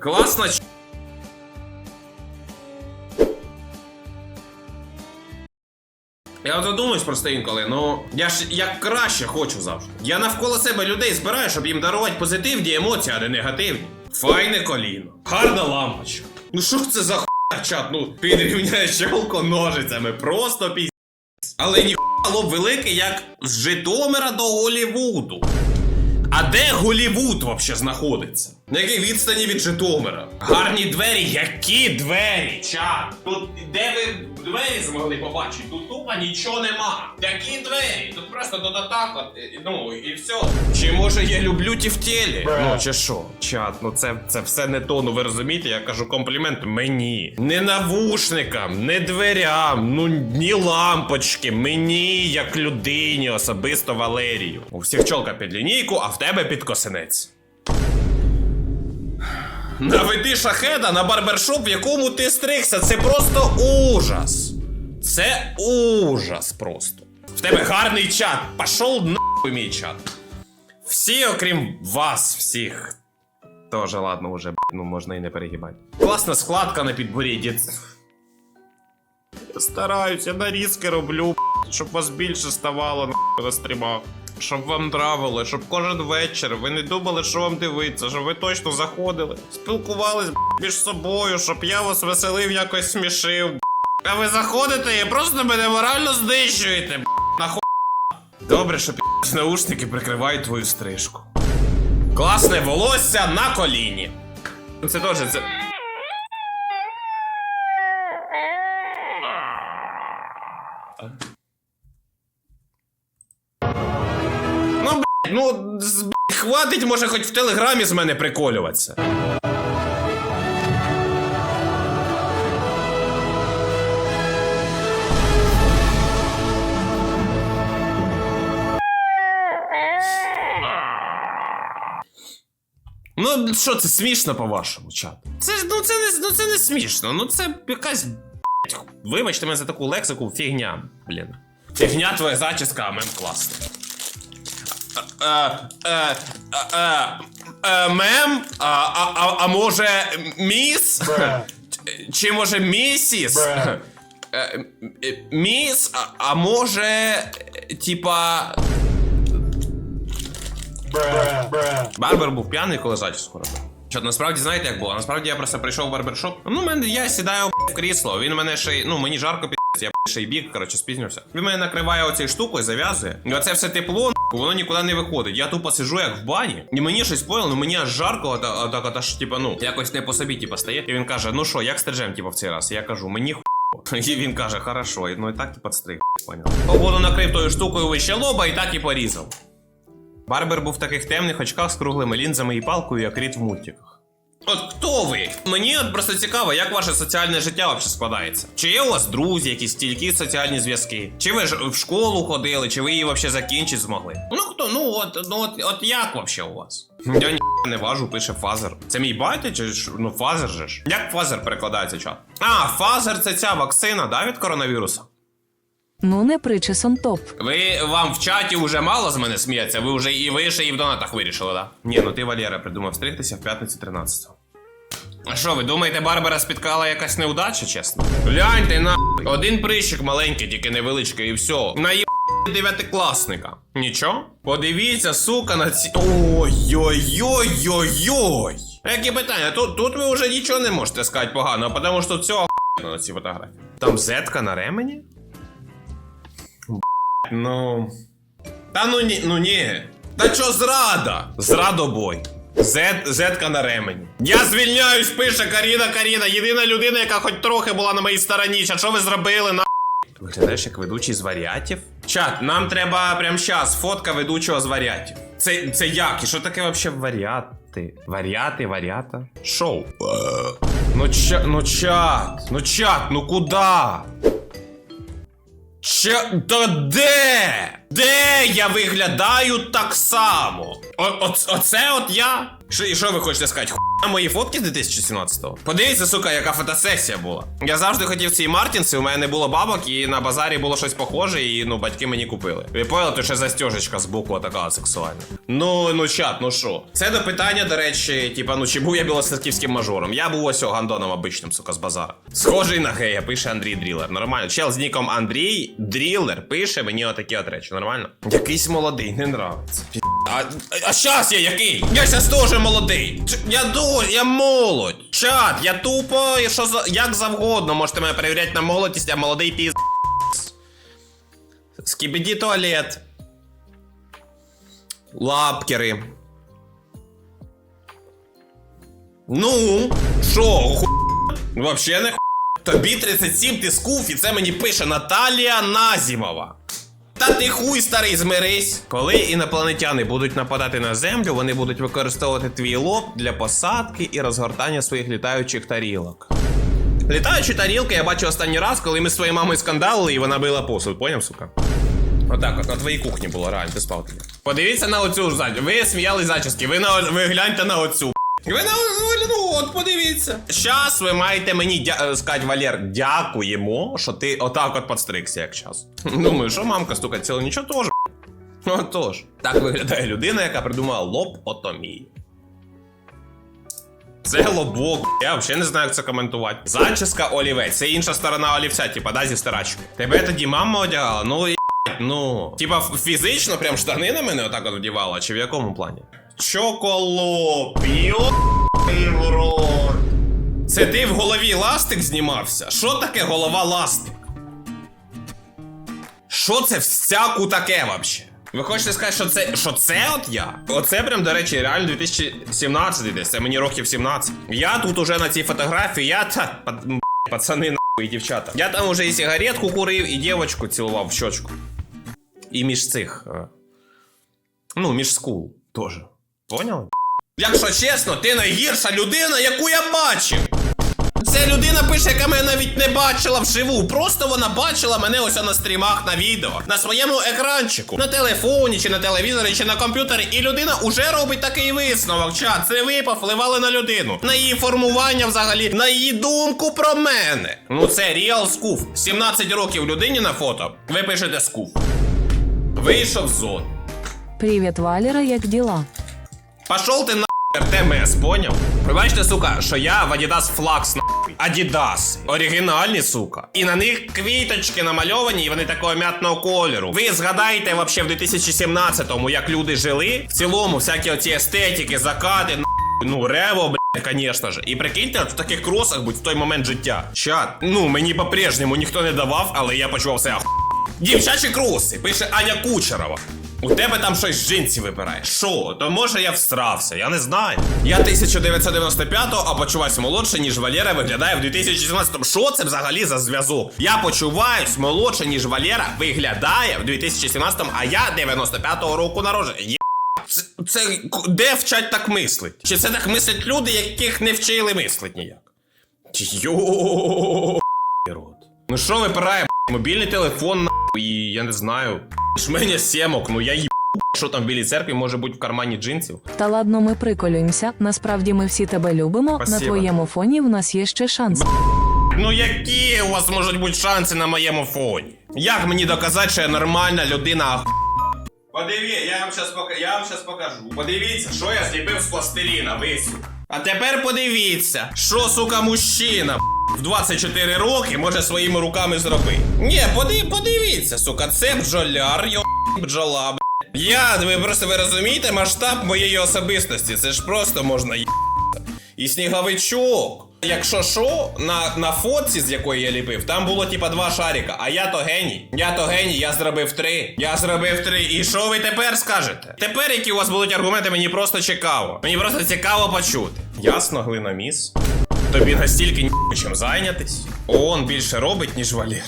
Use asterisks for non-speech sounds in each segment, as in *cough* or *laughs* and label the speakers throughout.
Speaker 1: Класна ч... Я задумуюсь просто інколи, ну я ж як краще хочу завжди. Я навколо себе людей збираю, щоб їм дарувати позитивні емоції, а не негативні. Файне коліно. Гарна лампочка. Ну що це за хуйня, чат? Ну, підрівняє щелку ножицями, просто пі. Але ніхуя лоб великий, як з Житомира до Голівуду. А де Голівуд вообще знаходиться? На якій відстані від Житомира? Гарні двері, які двері? Чат? Тут де ви двері змогли побачити? Тут тупо нічого нема. Які двері? Тут просто от, і- ну і все. Чи може я люблю ті в тілі? Ну чи що? Чат, ну це, це все не то, ну ви розумієте, я кажу комплімент мені. Не навушникам, не дверям, ну ні лампочки, мені як людині, особисто Валерію. У всіх чолка під лінійку, а в тебе під косинець. Наведи шахеда на барбершоп, в якому ти стригся. Це просто ужас. Це ужас просто. В тебе гарний чат. Пішов нахуй мій чат. Всі, окрім вас, всіх. Тоже ладно, уже, ну можна і не перегибати. Класна складка на підборідді. Я стараюсь, я нарізки роблю, щоб вас більше ставало на стрімах. Щоб вам нравилось, щоб кожен вечір ви не думали, що вам дивитися, щоб ви точно заходили, спілкувались між собою, щоб я вас веселив, якось смішив. А ви заходите і просто мене морально знищуєте, нахуй. Добре, що пі**, наушники прикривають твою стрижку. Класне волосся на коліні. Це теж це. Ну, блядь, хватить, може, хоч в телеграмі з мене приколюватися. Ну, що це смішно по-вашому, чат? Це ж ну це не ну це не смішно. Ну це якась. Вибачте мене за таку лексику, фігня, блін. Фігня твоя зачіска, а мем класна. Мем? А, може міс? Чи може місіс? Е, е, Міс, а, може, типа. Барбер був п'яний, коли зачіску робив. Що насправді знаєте, як було? Насправді я просто прийшов в барбершоп. Ну, мене я сідаю в крісло. Він мене ще ну мені жарко пі***, я ще й бік, коротше, спізнився. Він мене накриває оцією штукою, зав'язує. І оце все тепло, воно нікуди не виходить. Я тупо сижу як в бані, і мені щось поїло, ну мені аж жарко, а, а, так, аж, типа, ну, якось не по собі, типа, стає. І він каже: ну що, як стрижем, типа, в цей раз? Я кажу, мені ху. *laughs* І він каже, хорошо, ну і так і підстриг, *laughs* поняв. Погоду накрив тою штукою вище лоба і так і порізав. Барбер був в таких темних очках з круглими лінзами і палкою, як рід в мультиках. От хто ви? Мені от просто цікаво, як ваше соціальне життя взагалі складається. Чи є у вас друзі, якісь стільки соціальні зв'язки? Чи ви ж в школу ходили, чи ви її взагалі закінчити змогли? Ну хто, ну от, ну от, от як взагалі у вас? Я ні не важу, пише фазер. Це мій батя, чи ж ну фазер же ж? Як фазер перекладається чат? А, фазер це ця вакцина, да, від коронавірусу?
Speaker 2: Ну не причесон топ.
Speaker 1: Ви вам в чаті вже мало з мене сміється, ви вже і ви ще і в донатах вирішили, да? Ні, ну ти, Валера, придумав стригтися в п'ятницю 13 А що, ви думаєте, Барбара спіткала якась неудача, чесно? Гляньте на один прищик маленький, тільки невеличкий, і все. На дев'ятикласника. Нічого? Подивіться, сука, на ці. Ой-ой-ой-ой-ой. Які питання? Тут, тут ви вже нічого не можете сказати погано, тому що тут все охуєнно на ці фотографії. Там зетка на ремені? Ну. Та ну ні, ну ні. Та чо зрада? Зрадобой. Зет, зетка на ремені. Я звільняюсь, пише Каріна Каріна. Єдина людина, яка хоч трохи була на моїй стороні. Ча що ви зробили на. Виглядаєш як ведучий з варіатів? Чат, нам треба прямо щас фотка ведучого з варіатів. Це, це як? І що таке взагалі варіати? Варіати, варіата? Шоу. Ну ча, ну чат, ну чат, ну куда? Че. Та де? Де я виглядаю так само? О, о, оце от я? Що, і що ви хочете сказати? Ху мої фотки з 2017-го. Подивіться, сука, яка фотосесія була. Я завжди хотів ці мартінси, у мене не було бабок, і на базарі було щось похоже, і ну батьки мені купили. Ви поняли, то ще застежечка з боку така сексуальна. Ну, ну чат, ну що? Це до питання, до речі, типа, ну чи був я білоцерківським мажором? Я був ось о, гандоном обичним, сука, з базара. Схожий на гея, пише Андрій Дрілер. Нормально. Чел з ніком Андрій Дрілер пише мені отакі от речі. Нормально? Якийсь молодий, не нравиться. А, а щас я який? Я щас теж молодий. Я до, я молодь. Чат, я тупо, і що за як завгодно. Можете мене перевіряти на молодість, я молодий піз. Скібіді туалет. Лапкери. Ну, що, ху... Вообще не ху... Тобі 37 ти скуф, і це мені пише Наталія Назімова. Та ти хуй старий змирись. Коли інопланетяни будуть нападати на землю, вони будуть використовувати твій лоб для посадки і розгортання своїх літаючих тарілок. Літаючі тарілки я бачу останній раз, коли ми з своєю мамою скандалили і вона била посуд, поняв, сука? Отак, от на твоїй кухні було реально, ти спав. Подивіться на оцю зачіску. Ви сміялись зачіски, ви на ви гляньте на оцю. Ви на ну от, подивіться. Щас ви маєте мені дя... е, сказати, Валер, дякуємо, що ти отак от подстригся, як час. Думаю, що мамка стукать ціло нічого теж. Отож. Так виглядає людина, яка придумала лоботомію. Це лобок. Я взагалі не знаю, як це коментувати. Зачіска олівець. Це інша сторона олівця, типа, да, зі стирачки. Тебе тоді мама одягала? Ну і ну. Типа фізично прям штани на мене отак от вдівала, чи в якому плані? Чоколоп, в рот. Це ти в голові ластик знімався? Що таке голова ластик? Що це в стяку таке вообще? Ви хочете сказати, що це що це от я? Оце прям, до речі, реально 2017 десь, це мені років 17. Я тут уже на цій фотографії, я та пацани нахуй дівчата. Я там уже і сигаретку курив, і дівочку цілував в щочку. І між цих. е, Ну, між скул теж. Поняли? Якщо чесно, ти найгірша людина, яку я бачив. Це людина пише, яка мене навіть не бачила вживу. Просто вона бачила мене ось на стрімах на відео, на своєму екранчику, на телефоні, чи на телевізорі, чи на комп'ютері. І людина уже робить такий висновок. Чат, це ви повпливали на людину, на її формування взагалі, на її думку про мене. Ну це реал скуф. 17 років людині на фото. Ви пишете скуф. Вийшов з зони.
Speaker 2: Привіт, Валера, як діла?
Speaker 1: Пошел ти на РТМС, поняв? Ви бачите, сука, що я в Adidas Flax нахуй. Adidas. Оригінальні, сука. І на них квіточки намальовані, і вони такого м'ятного кольору. Ви згадаєте вообще в 2017-му, як люди жили. В цілому, всякі оці естетики, закати, нахуй, ну, рево, блядь, конечно же. І прикиньте, в таких кросах будь в той момент життя. Чат, ну, мені по-прежньому ніхто не давав, але я почував себе оху... Дівчачі кроси, пише Аня Кучерова. У тебе там щось з джинсів випирає. Що? То може я всрався, я не знаю. Я 1995-го, а почуваюсь молодше, ніж Валера виглядає в 2017-му. Що це взагалі за зв'язок? Я почуваюсь молодше, ніж Валера виглядає в 2017-му, а я 95-го року народження. Це, це де вчать так мислить? Чи це так мислять люди, яких не вчили мислить ніяк? Йо. Ну що випирає, мобільний телефон нахуй, і я не знаю. Шменя сімок, ну я їб, що там в білій церкві може бути в кармані джинсів.
Speaker 2: Та ладно, ми приколюємося. Насправді ми всі тебе любимо. На твоєму фоні в нас є ще шанс.
Speaker 1: Ну які у вас можуть бути шанси на моєму фоні? Як мені доказати, що я нормальна людина? ах- Подивіться, я вам щас пока... я вам щас покажу. Подивіться, що я зліпив з пластиліна, ви сука. А тепер подивіться, що, сука, мужчина в 24 роки може своїми руками зробити. Ні, поди... подивіться, сука, це бджоляр, йо бджола, б**. Я, ви просто ви розумієте масштаб моєї особистості. Це ж просто можна є. І сніговичок. Якщо що, на, на фотці, з якої я ліпив, там було типа два шарика, а я то геній. Я то геній, я зробив три. Я зробив три. І що ви тепер скажете? Тепер, які у вас будуть аргументи, мені просто цікаво. Мені просто цікаво почути. Ясно, глиноміс. Тобі настільки ні чим зайнятись. ООН більше робить, ніж Валір.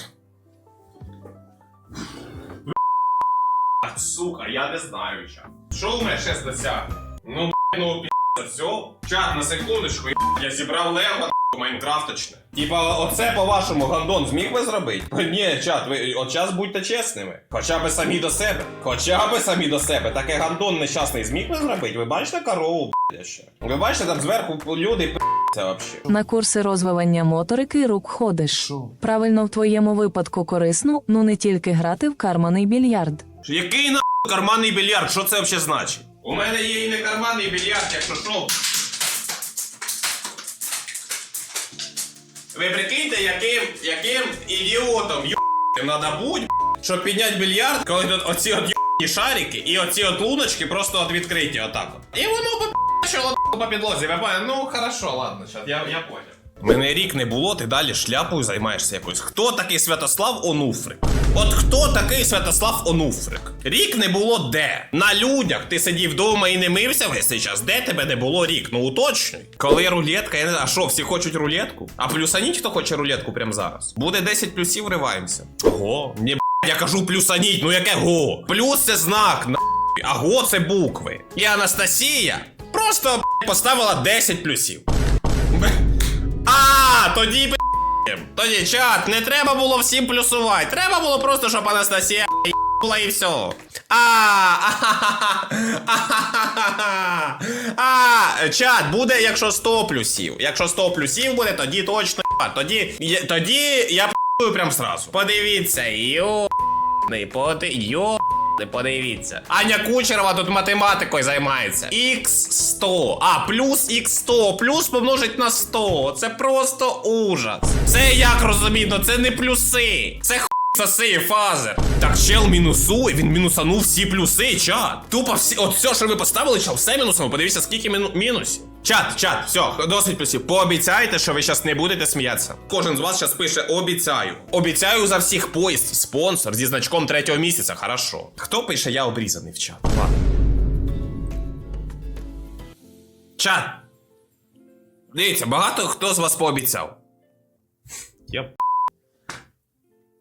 Speaker 1: Сука, я не знаю. Що у мене ще з досягнень? Ну, ну, пі***, все. Чат, на секундочку, я зібрав лего майнкрафточне. Типа, оце по-вашому гандон зміг би зробити? Ні, чат, ви от час будьте чесними. Хоча би самі до себе. Хоча би самі до себе. Таке гандон нещасний зміг би зробити. Ви бачите корову, б***ь, ще? Ви бачите, там зверху люди п***ться вообще.
Speaker 2: На курси розвивання моторики рук ходиш. Правильно в твоєму випадку корисно, ну не тільки грати в карманий більярд.
Speaker 1: Який на карманний більярд? Що це взагалі значить? У мене є і не карманний більярд, якщо що. Ви прикиньте, яким, яким ідіотом ю**тим надо бути, щоб підняти більярд, коли тут оці от ю**ні шарики і оці от луночки просто от відкриті отак от. І воно поп'ячило по підлозі. Ви поняли? Ну хорошо, ладно, чат, я, я понял. Мене рік не було, ти далі шляпою займаєшся якоюсь. Хто такий Святослав Онуфрик? От хто такий Святослав Онуфрик? Рік не було де? На людях ти сидів вдома і не мився весь час. Де тебе не було рік? Ну уточнюй. Коли рулетка, я не знаю, а що, всі хочуть рулетку? А плюсаніть, хто хоче рулетку прямо зараз. Буде 10 плюсів, риваємося. Го, ні, б**, я кажу плюсаніть, ну яке го? Плюс це знак, на а го це букви. І Анастасія просто поставила 10 плюсів. А, тоді б***м. Тоді чат, не треба було всім плюсувати. Треба було просто, щоб Анастасія була і все. А, чат, буде, якщо 100 плюсів. Якщо 100 плюсів буде, тоді точно. Тоді, тоді я п***ю прям сразу. Подивіться, йо. Йо. Не подивіться. Аня Кучерова тут математикою займається. Х100. А, плюс Х100. Плюс помножить на 100. Це просто ужас. Це як розуміти, це не плюси. Це ху соси, фазер. Так, чел мінусує, він мінусанув всі плюси, чат. Тупо всі, от все, що ви поставили, чел, все мінусанув. Подивіться, скільки міну... мінусів. Чат, чат, все, досить плюсів. Пообіцяйте, що ви зараз не будете сміятися. Кожен з вас зараз пише обіцяю. Обіцяю за всіх поїзд. Спонсор зі значком третього місяця. Хорошо. Хто пише, я обрізаний в чат? Ладно. Чат. Дивіться, багато хто з вас пообіцяв.